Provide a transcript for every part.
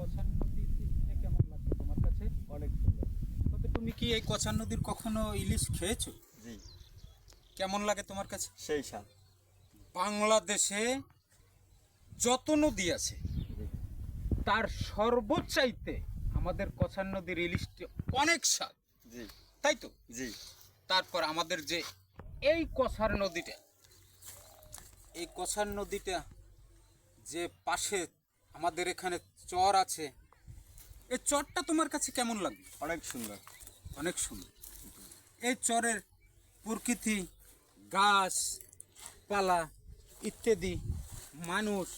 কছান নদীতে কেমন লাগবে তোমার কাছে? অনেক সুন্দর। তবে তুমি কি এই কছান নদীর কখনো ইলিশ খেয়েছো? জি। কেমন লাগে তোমার কাছে? সেই স্বাদ। বাংলাদেশে যত নদী আছে তার সর্বোচ্চাইতে আমাদের কছান নদীর ইলিশটি অনেক স্বাদ। জি। তাই তো? জি। তারপর আমাদের যে এই কছার নদীটা এই কছার নদীটা যে পাশে আমাদের এখানে চর আছে। এই চরটা তোমার কাছে কেমন লাগবে অনেক সুন্দর। অনেক সুন্দর। এই চরের প্রকৃতি গাছ পালা ইত্যাদি মানুষ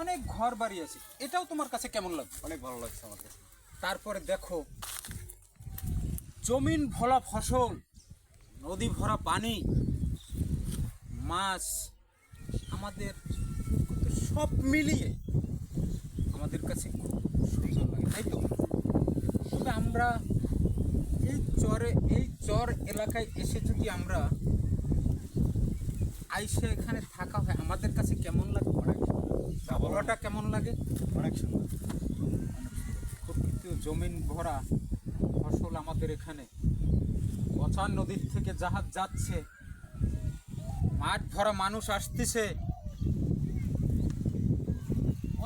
অনেক ঘর বাড়ি আছে। এটাও তোমার কাছে কেমন লাগবে অনেক ভালো লাগছে আমার কাছে। তারপরে দেখো জমিন ভরা ফসল নদী ভরা পানি মাছ আমাদের সব মিলিয়ে আমাদের কাছে খুব সুন্দর লাগে তাই তো? তবে আমরা এই চরে এই চর এলাকায় এসে যদি আমরা আইসে এখানে থাকা হয় আমাদের কাছে কেমন লাগে? অনেক আবহাওয়াটা কেমন লাগে? অনেক সুন্দর। প্রকৃতি জমিন ভরা ফসল আমাদের এখানে। অচান নদীর থেকে জাহাজ যাচ্ছে মাঠ ভরা মানুষ আসতেছে।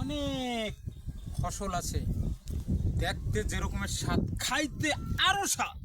অনেক ফসল আছে। দেখতে যেরকমের স্বাদ খাইতে আরও স্বাদ।